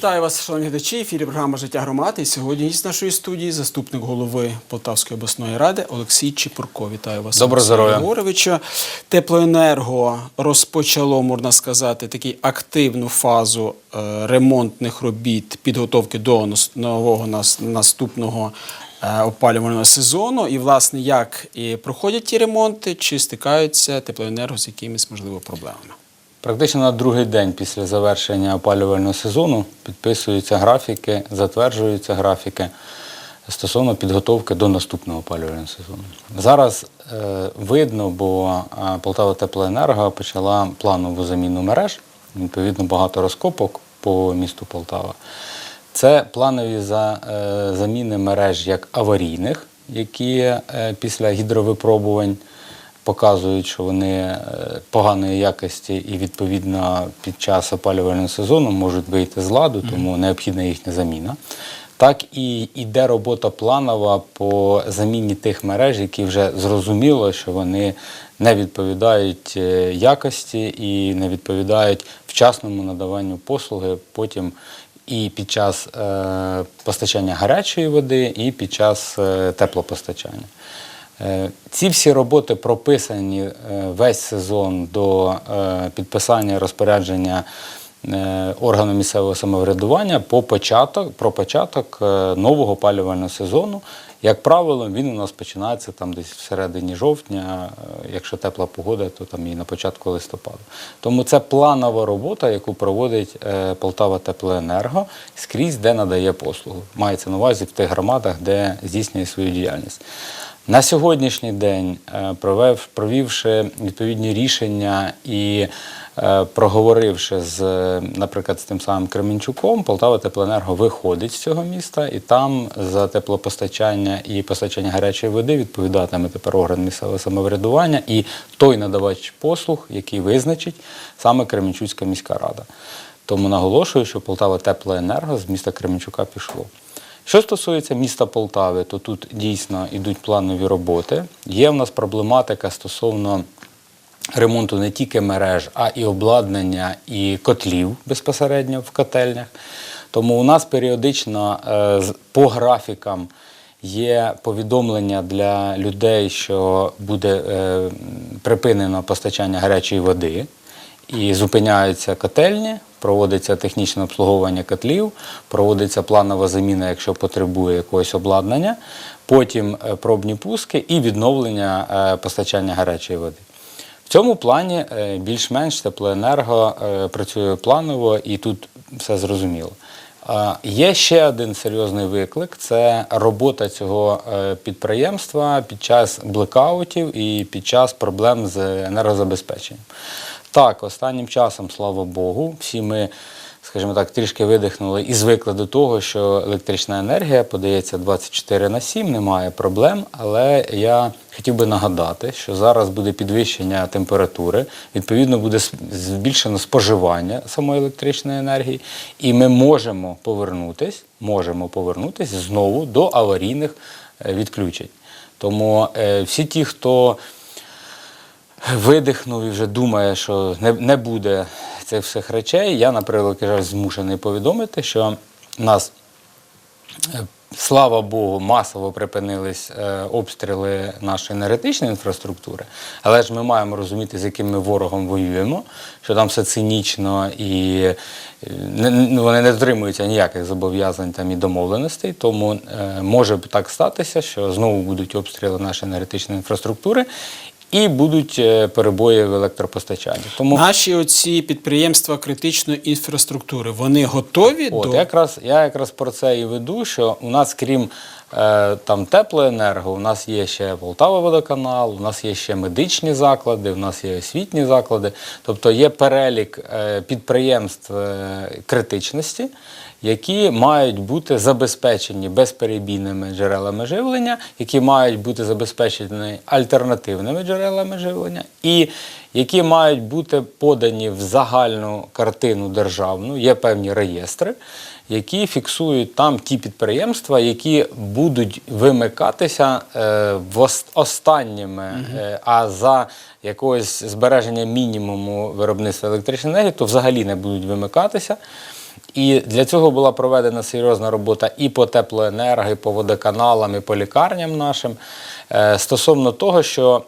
Вітаю вас, шановні глядачі. Ефірі програма Життя громади. І сьогодні із нашої студії заступник голови Полтавської обласної ради Олексій Чепурко. Вітаю вас, Доброго здоров'я. Теплоенерго розпочало, можна сказати, таку активну фазу е, ремонтних робіт, підготовки до нового нас- наступного е, опалювального сезону. І, власне, як і проходять ті ремонти, чи стикаються теплоенерго з якимись можливо проблемами? Практично на другий день після завершення опалювального сезону підписуються графіки, затверджуються графіки стосовно підготовки до наступного опалювального сезону. Зараз е, видно, бо е, Полтава Теплоенерго почала планову заміну мереж, відповідно багато розкопок по місту Полтава. Це планові за, е, заміни мереж як аварійних, які е, після гідровипробувань показують, що вони е, поганої якості і відповідно під час опалювального сезону можуть вийти з ладу, тому необхідна їхня заміна. Так і йде робота планова по заміні тих мереж, які вже зрозуміло, що вони не відповідають е, якості і не відповідають вчасному надаванню послуги потім і під час е, постачання гарячої води, і під час е, теплопостачання. Е, Ці всі роботи прописані е, весь сезон до е, підписання розпорядження органу місцевого самоврядування по початок, про початок нового опалювального сезону. Як правило, він у нас починається там десь всередині жовтня, е, якщо тепла погода, то там і на початку листопада. Тому це планова робота, яку проводить Полтава Теплоенерго скрізь, де надає послугу. Мається на увазі в тих громадах, де здійснює свою діяльність. На сьогоднішній день, е, провев, провівши відповідні рішення і е, проговоривши з, е, наприклад, з тим самим Кременчуком, Полтава Теплоенерго виходить з цього міста, і там за теплопостачання і постачання гарячої води відповідатиме тепер орган місцевого самоврядування і той надавач послуг, який визначить саме Кременчуцька міська рада. Тому наголошую, що Полтава Теплоенерго з міста Кременчука пішло. Що стосується міста Полтави, то тут дійсно йдуть планові роботи. Є в нас проблематика стосовно ремонту не тільки мереж, а і обладнання і котлів безпосередньо в котельнях. Тому у нас періодично е, по графікам є повідомлення для людей, що буде е, припинено постачання гарячої води і зупиняються котельні, проводиться технічне обслуговування котлів, проводиться планова заміна, якщо потребує якогось обладнання, потім е, пробні пуски і відновлення е, постачання гарячої води. В цьому плані е, більш-менш теплоенерго працює планово і тут все зрозуміло. Є ще один серйозний виклик це робота цього підприємства під час блекаутів і під час проблем з енергозабезпеченням. Так, останнім часом, слава Богу, всі ми, скажімо так, трішки видихнули і звикли до того, що електрична енергія подається 24 на 7, немає проблем. Але я хотів би нагадати, що зараз буде підвищення температури, відповідно буде збільшено споживання самої електричної енергії, і ми можемо повернутись, можемо повернутись знову до аварійних е, відключень. Тому е, всі ті, хто видихнув і вже думає, що не, не буде цих всіх речей. Я, на превеликий жаль, змушений повідомити, що нас, е, слава Богу, масово припинились е, обстріли нашої енергетичної інфраструктури, але ж ми маємо розуміти, з яким ми ворогом воюємо, що там все цинічно і е, ну, вони не дотримуються ніяких зобов'язань там і домовленостей. Тому може так статися, що знову будуть обстріли нашої енергетичної інфраструктури. І будуть е, перебої в електропостачанні. Тому Наші оці підприємства критичної інфраструктури вони готові От, до якраз, я якраз про це і веду, що у нас, крім е, там, теплоенерго, у нас є ще Полтава водоканал, у нас є ще медичні заклади, у нас є освітні заклади. Тобто є перелік е, підприємств е, критичності, які мають бути забезпечені безперебійними джерелами живлення, які мають бути забезпечені альтернативними джерелами живлення, і які мають бути подані в загальну картину державну. Є певні реєстри, які фіксують там ті підприємства, які будуть вимикатися е, в останніми, е, а за якогось збереження мінімуму виробництва електричної енергії, то взагалі не будуть вимикатися. І для цього була проведена серйозна робота і по теплоенерго, і по водоканалам, і по лікарням нашим. Е, Стосовно того, що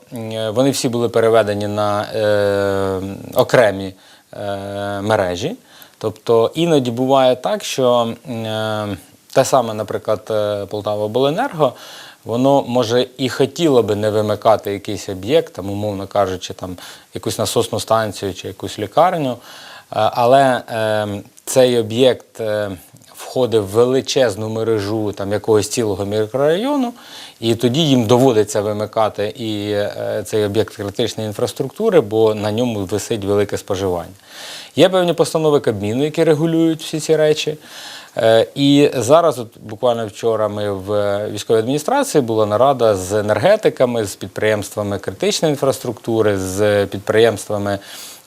вони всі були переведені на е, окремі е, мережі. Тобто іноді буває так, що е, те саме, наприклад, е, Полтава Обленерго, воно може і хотіло би не вимикати якийсь об'єкт, там, умовно кажучи, там, якусь насосну станцію чи якусь лікарню, е, але е, цей об'єкт е, входить в величезну мережу там, якогось цілого мікрорайону, і тоді їм доводиться вимикати і е, цей об'єкт критичної інфраструктури, бо на ньому висить велике споживання. Є певні постанови Кабміну, які регулюють всі ці речі. Е, І зараз, от буквально вчора, ми в військовій адміністрації була нарада з енергетиками, з підприємствами критичної інфраструктури, з підприємствами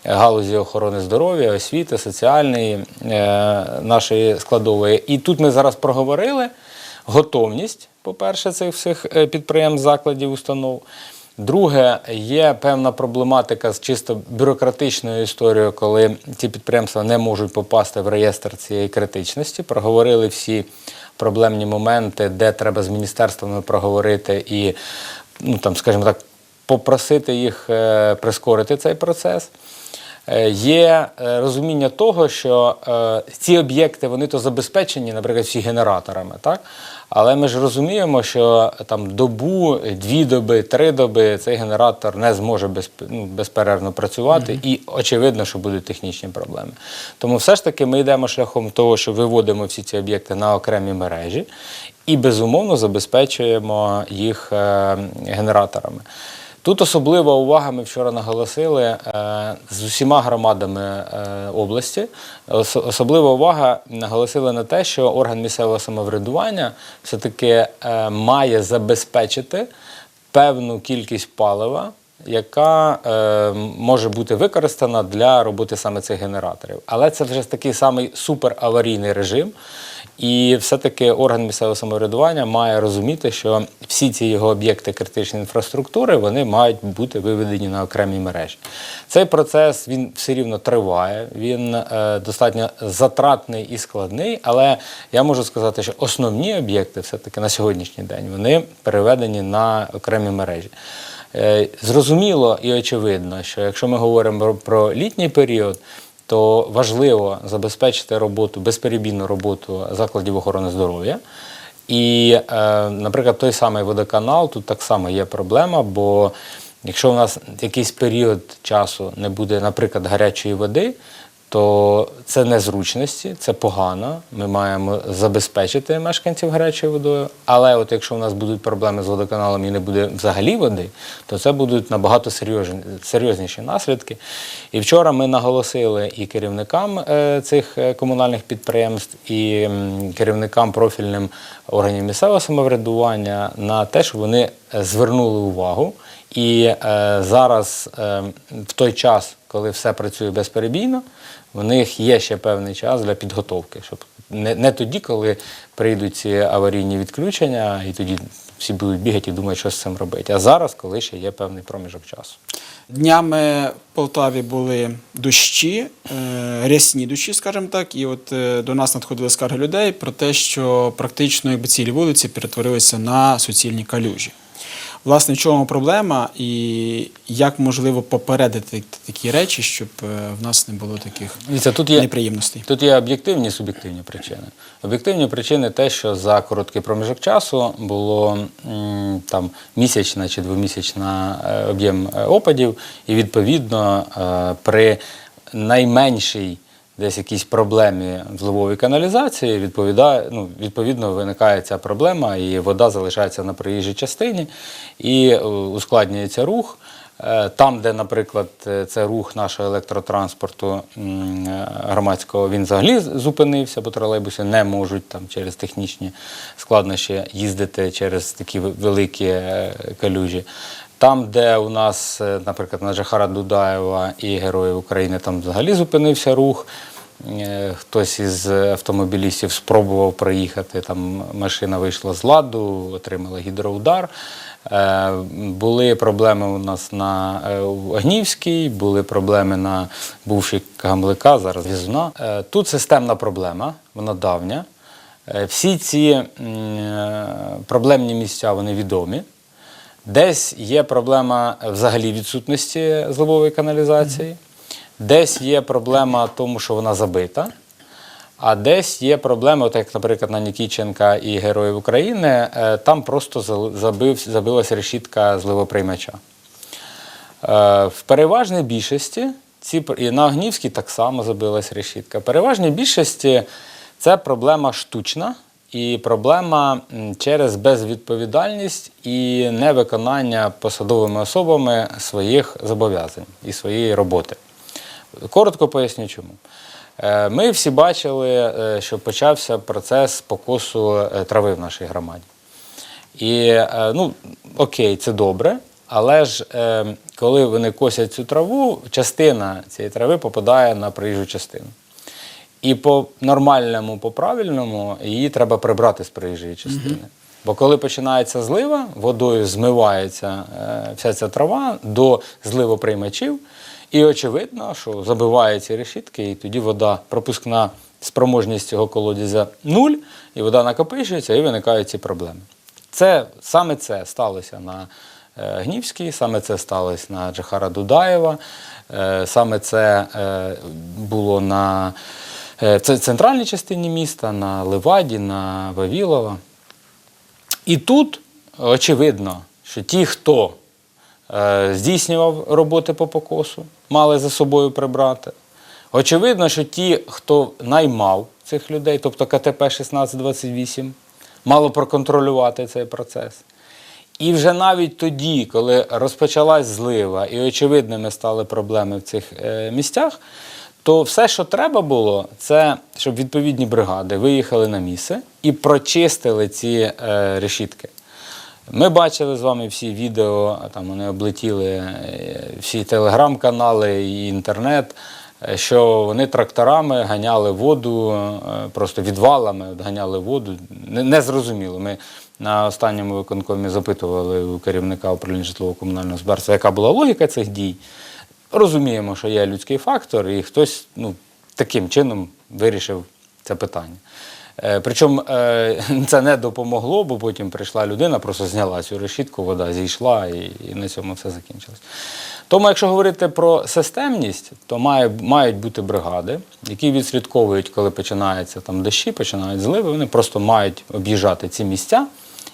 галузі охорони здоров'я, освіти, соціальної е, нашої складової. І тут ми зараз проговорили готовність, по-перше, цих всіх е, підприємств, закладів, установ. Друге, є певна проблематика з чисто бюрократичною історією, коли ці підприємства не можуть попасти в реєстр цієї критичності. Проговорили всі проблемні моменти, де треба з міністерствами проговорити і, ну там, скажімо так, попросити їх е, прискорити цей процес. Е, Є е, розуміння того, що е, ці об'єкти вони то забезпечені, наприклад, всі генераторами, так? Але ми ж розуміємо, що там добу, дві доби, три доби цей генератор не зможе без, ну, безперервно працювати, і очевидно, що будуть технічні проблеми. Тому все ж таки ми йдемо шляхом того, що виводимо всі ці об'єкти на окремі мережі і безумовно забезпечуємо їх е, генераторами. Тут особлива увага, ми вчора наголосили е, з усіма громадами е, області. Особлива увага наголосили на те, що орган місцевого самоврядування все-таки е, має забезпечити певну кількість палива, яка е, може бути використана для роботи саме цих генераторів. Але це вже такий самий супераварійний режим. І все-таки орган місцевого самоврядування має розуміти, що всі ці його об'єкти критичної інфраструктури вони мають бути виведені на окремі мережі. Цей процес він все рівно триває, він е, достатньо затратний і складний, але я можу сказати, що основні об'єкти все-таки на сьогоднішній день вони переведені на окремі мережі. Е, Зрозуміло і очевидно, що якщо ми говоримо про, літній період, то важливо забезпечити роботу, безперебійну роботу закладів охорони здоров'я. І, е, наприклад, той самий водоканал, тут так само є проблема, бо якщо у нас якийсь період часу не буде, наприклад, гарячої води, то це незручності, це погано. Ми маємо забезпечити мешканців гарячою водою. Але от якщо у нас будуть проблеми з водоканалом і не буде взагалі води, то це будуть набагато серйозніші наслідки. І вчора ми наголосили і керівникам е, цих е, комунальних підприємств, і керівникам профільним органів місцевого самоврядування на те, щоб вони е, звернули увагу. І зараз, в той час, коли все працює безперебійно, в них є ще певний час для підготовки, щоб не, не тоді, коли прийдуть ці аварійні відключення, і тоді всі будуть бігати і думають, що з цим робити. А зараз, коли ще є певний проміжок часу. Днями в Полтаві були дощі, е, рясні дощі, скажімо так, і от е, до нас надходили скарги людей про те, що практично якби цілі вулиці перетворилися на суцільні калюжі. Власне, в чому проблема і як можливо попередити такі речі, щоб е, в нас не було таких Дивіться, тут є, неприємностей? Тут є об'єктивні і суб'єктивні причини. Об'єктивні причини те, що за короткий проміжок часу було там місячна чи двомісячна е, об'єм е, опадів, і відповідно при найменшій десь якійсь проблемі зливової каналізації відповідає, ну, відповідно виникає ця проблема, і вода залишається на проїжджій частині і е, ускладнюється рух. Е, Там, де, наприклад, е, це рух нашого електротранспорту громадського, він взагалі зупинився, бо тролейбуси не можуть там через технічні складнощі їздити через такі великі калюжі. Там, де у нас, е, наприклад, на Джахара Дудаєва і Героїв України, там взагалі зупинився рух. е, хтось із автомобілістів спробував проїхати, там машина вийшла з ладу, отримала гідроудар. Е, Були проблеми у нас на Огнівській, були проблеми на бувшій Гамлика, зараз Візуна. Тут системна проблема, вона давня. Всі ці проблемні місця вони відомі. Десь є проблема взагалі відсутності зливової каналізації, десь є проблема тому, що вона забита, а десь є проблема, от як, наприклад, на Нікіченка і Героїв України, е, там просто забив, забилася решітка зливоприймача. Е, В переважній більшості, ці, і на Огнівській так само забилась решітка. В переважній більшості це проблема штучна і проблема через безвідповідальність і невиконання посадовими особами своїх зобов'язань і своєї роботи. Коротко поясню чому. Е, Ми всі бачили, е, що почався процес покосу е, трави в нашій громаді. І ну, окей, це добре, але ж коли вони косять цю траву, частина цієї трави попадає на проїжджу частину. І по нормальному, по правильному її треба прибрати з проїжджої частини. Бо коли починається злива, водою змивається е, вся ця трава до зливоприймачів, і очевидно, що забиває ці решітки, і тоді вода пропускна спроможність цього колодязя нуль, і вода накопичується, і виникають ці проблеми. Це саме це сталося на е, Гнівській, саме це сталося на Джахара Дудаєва, е, саме це було на е, це центральній частині міста, на Леваді, на Вавілова. І тут очевидно, що ті, хто е, здійснював роботи по покосу, мали за собою прибрати. Очевидно, що ті, хто наймав цих людей, тобто КТП 1628, мало проконтролювати цей процес. І вже навіть тоді, коли розпочалась злива і очевидними стали проблеми в цих е, місцях, то все, що треба було, це щоб відповідні бригади виїхали на місце і прочистили ці е, решітки. Ми бачили з вами всі відео, там вони облетіли е, всі телеграм-канали і інтернет, е, що вони тракторами ганяли воду, е, просто відвалами ганяли воду. Не- Незрозуміло. Ми на останньому виконкомі запитували у керівника управління житлово-комунального господарства, яка була логіка цих дій. Розуміємо, що є людський фактор, і хтось ну, таким чином вирішив це питання. Е, Причому е, це не допомогло, бо потім прийшла людина, просто зняла цю решітку, вода зійшла і, і на цьому все закінчилось. Тому, якщо говорити про системність, то має, мають бути бригади, які відслідковують, коли починаються там дощі, починають зливи, вони просто мають об'їжджати ці місця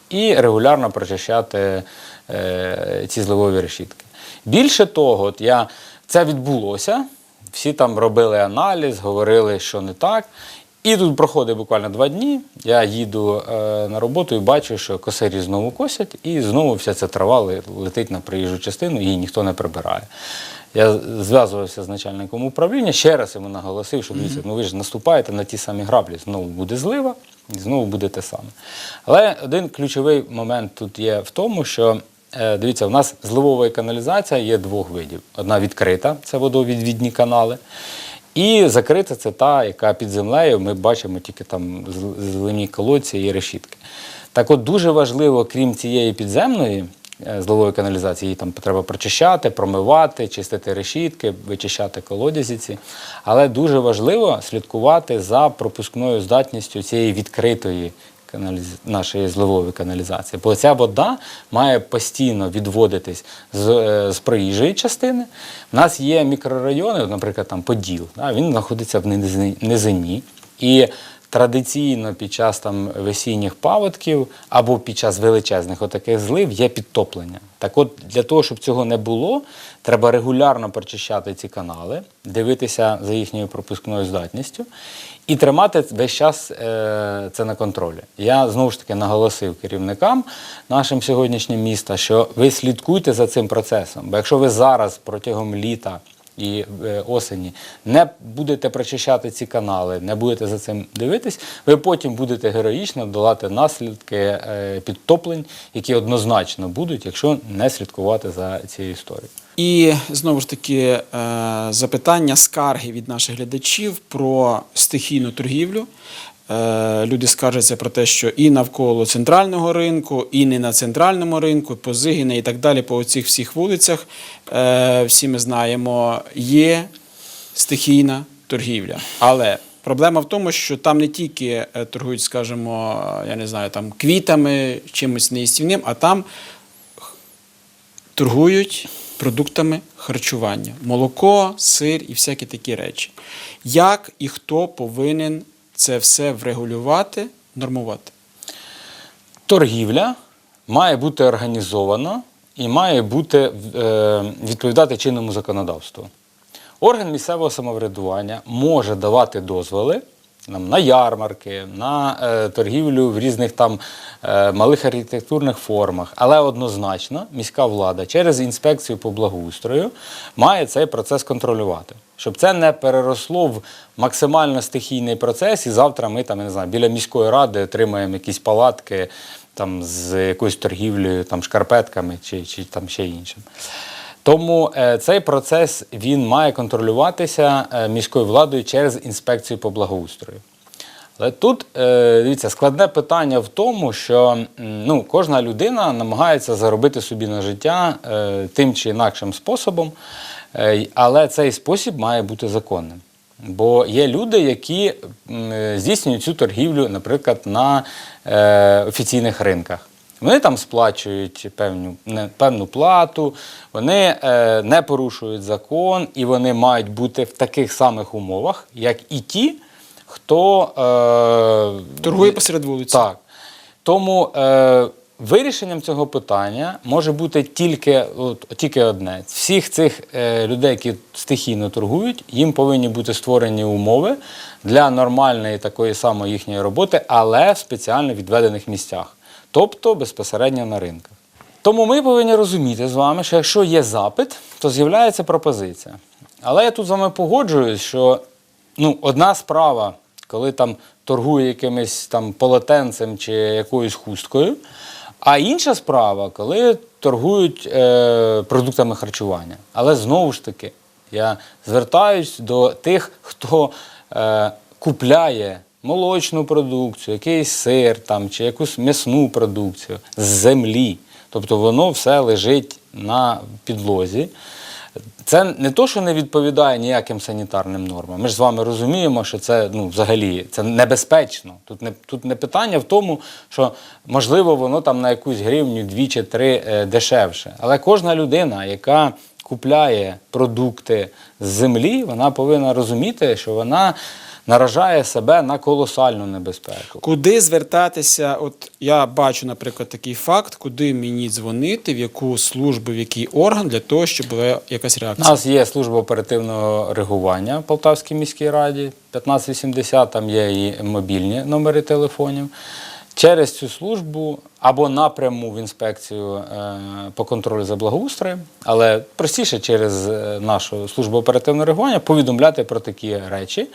і регулярно прочищати е, ці зливові решітки. Більше того, от я, це відбулося, всі там робили аналіз, говорили, що не так. І тут проходить буквально два дні. Я їду е, на роботу і бачу, що косарі знову косять, і знову вся ця трава летить на проїжджу частину, її ніхто не прибирає. Я зв'язувався з начальником управління, ще раз йому наголосив, що дивіться, ну ви ж наступаєте на ті самі граблі, знову буде злива, і знову буде те саме. Але один ключовий момент тут є в тому, що дивіться, у нас зливова каналізація є двох видів: одна відкрита це водовідвідні канали. І закрита це та, яка під землею, ми бачимо тільки там зливні колодці і решітки. Так от дуже важливо, крім цієї підземної е, зливової каналізації, її там треба прочищати, промивати, чистити решітки, вичищати колодязі ці. Але дуже важливо слідкувати за пропускною здатністю цієї відкритої каналіз... нашої зливової каналізації. Бо ця вода має постійно відводитись з, е, з проїжджої частини. У нас є мікрорайони, наприклад, там Поділ, да, він знаходиться в низині. І традиційно під час там весінніх паводків або під час величезних отаких злив є підтоплення. Так от для того, щоб цього не було, треба регулярно прочищати ці канали, дивитися за їхньою пропускною здатністю і тримати весь час е, це на контролі. Я знову ж таки наголосив керівникам нашим сьогоднішнім міста, що ви слідкуйте за цим процесом. Бо якщо ви зараз протягом літа і е, осені не будете прочищати ці канали, не будете за цим дивитись, ви потім будете героїчно долати наслідки е, підтоплень, які однозначно будуть, якщо не слідкувати за цією історією. І знову ж таки е, запитання, скарги від наших глядачів про стихійну торгівлю. Е, Люди скаржаться про те, що і навколо центрального ринку, і не на центральному ринку, по Зигіна і так далі, по цих всіх вулицях, е, всі ми знаємо, є стихійна торгівля. Але проблема в тому, що там не тільки е, торгують, скажімо, я не знаю, там квітами, чимось неїстівним, а там торгують продуктами харчування: молоко, сир і всякі такі речі. Як і хто повинен це все врегулювати, нормувати? Торгівля має бути організована і має бути е, відповідати чинному законодавству. Орган місцевого самоврядування може давати дозволи нам, на ярмарки, на е, торгівлю в різних там е, малих архітектурних формах, але однозначно міська влада через інспекцію по благоустрою має цей процес контролювати. Щоб це не переросло в максимально стихійний процес, і завтра ми там, я не знаю, біля міської ради отримаємо якісь палатки там, з якоюсь торгівлею, там, шкарпетками чи, чи там ще іншим. Тому е, цей процес він має контролюватися е, міською владою через інспекцію по благоустрою. Але тут е, дивіться, складне питання в тому, що ну, кожна людина намагається заробити собі на життя е, тим чи інакшим способом, але цей спосіб має бути законним. Бо є люди, які е, здійснюють цю торгівлю, наприклад, на е, офіційних ринках. Вони там сплачують певну, певну плату, вони е, не порушують закон, і вони мають бути в таких самих умовах, як і ті, хто е, Торгує посеред вулиці. так. Тому е, вирішенням цього питання може бути тільки, от, тільки одне: всіх цих е, людей, які стихійно торгують, їм повинні бути створені умови для нормальної такої самої їхньої роботи, але в спеціально відведених місцях, тобто безпосередньо на ринках. Тому ми повинні розуміти з вами, що якщо є запит, то з'являється пропозиція. Але я тут з вами погоджуюсь, що ну, одна справа, коли там торгує якимось там полотенцем чи якоюсь хусткою, а інша справа, коли торгують е, продуктами харчування. Але знову ж таки, я звертаюсь до тих, хто е, купляє молочну продукцію, якийсь сир там, чи якусь м'ясну продукцію з землі. Тобто воно все лежить на підлозі. Це не то, що не відповідає ніяким санітарним нормам. Ми ж з вами розуміємо, що це ну, взагалі це небезпечно. Тут не, тут не питання в тому, що можливо воно там на якусь гривню, дві чи три е, дешевше. Але кожна людина, яка купляє продукти з землі, вона повинна розуміти, що вона наражає себе на колосальну небезпеку. Куди звертатися? От я бачу, наприклад, такий факт, куди мені дзвонити, в яку службу, в який орган для того, щоб була якась У реакція. нас є служба оперативного реагування в Полтавській міській раді 1580, там є і мобільні номери телефонів. Через цю службу або напряму в інспекцію е, по контролю за благоустроєм, але простіше через е, нашу службу оперативного реагування повідомляти про такі речі.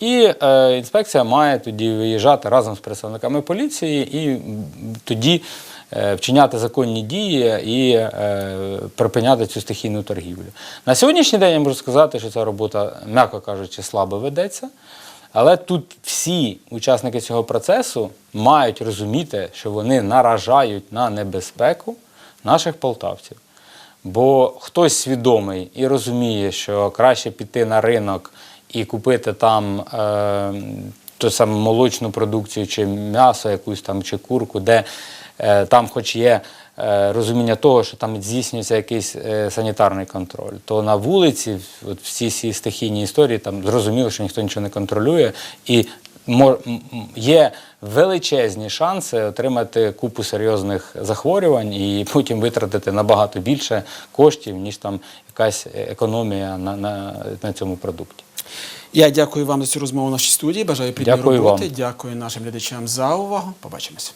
І е, інспекція має тоді виїжджати разом з представниками поліції і тоді вчиняти законні дії і припиняти цю стихійну торгівлю. На сьогоднішній день я можу сказати, що ця робота, м'яко кажучи, слабо ведеться. Але тут всі учасники цього процесу мають розуміти, що вони наражають на небезпеку наших полтавців. Бо хтось свідомий і розуміє, що краще піти на ринок і купити там е, ту саму молочну продукцію, чи м'ясо, якусь там, чи курку, де е, там хоч є розуміння того, що там здійснюється якийсь е, санітарний контроль, то на вулиці, от всі ці стихійні історії, там зрозуміло, що ніхто нічого не контролює. І є величезні шанси отримати купу серйозних захворювань і потім витратити набагато більше коштів, ніж там якась економія на, на, на цьому продукті. Я дякую вам за цю розмову в нашій студії. Бажаю плідної роботи. вам. Дякую нашим глядачам за увагу. Побачимося.